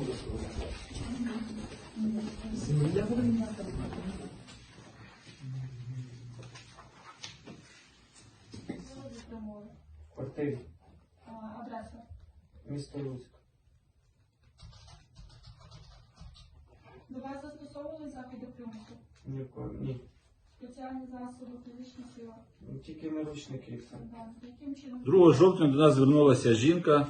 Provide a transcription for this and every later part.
В квартирі, Адреса. місто Луцьк. До вас застосовували заходи примусу? Ніколи. Ні. Спеціальні засоби, фізичні Тільки наручники і все. Яким чином? 2 жовтня до нас звернулася жінка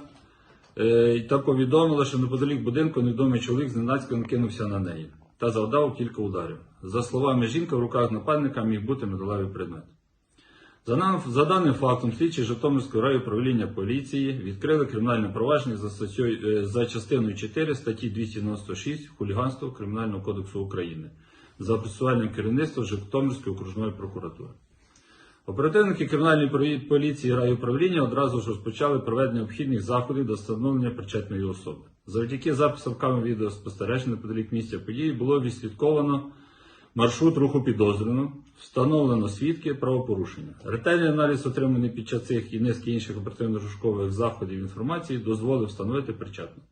та повідомила, що неподалік будинку невідомий чоловік зненацька накинувся на неї та завдав кілька ударів. За словами жінки, в руках нападника міг бути металевий предмет. За, даним фактом, слідчі Житомирського райуправління поліції відкрили кримінальне провадження за, е, частиною 4 статті 296 хуліганство Кримінального кодексу України за процесуальним керівництвом Житомирської окружної прокуратури. Оперативники кримінальної полі- поліції райуправління одразу ж розпочали проведення обхідних заходів до встановлення причетної особи. Завдяки записам камер відеоспостереження неподалік місця події було відслідковано маршрут руху підозрюваного, встановлено свідки правопорушення. Ретельний аналіз, отриманий під час цих і низки інших оперативно-розшукових заходів інформації, дозволив встановити причетність.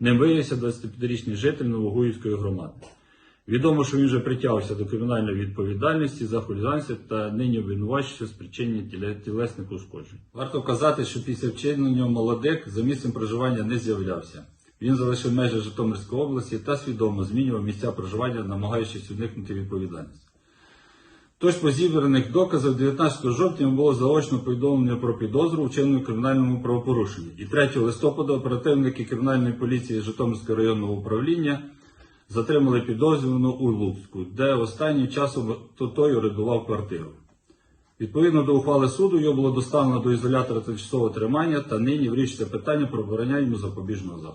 Ним виявився 25-річний житель Новогуївської громади. Відомо, що він вже притягувався до кримінальної відповідальності за хуліганство та нині обвинувачується тіле- тілесних ушкоджень. Варто вказати, що після вчинення молодик за місцем проживання не з'являвся. Він залишив межі Житомирської області та свідомо змінював місця проживання, намагаючись уникнути відповідальності. Тож по зібраних доказах 19 жовтня було заочно повідомлення про підозру у кримінальному правопорушенні. І 3 листопада оперативники кримінальної поліції Житомирського районного управління затримали підозрювану у Луцьку, де останнім часом той орендував квартиру. Відповідно до ухвали суду його було доставлено до ізолятора тимчасового тримання та нині вирішується питання про обороня йому запобіжного заходу.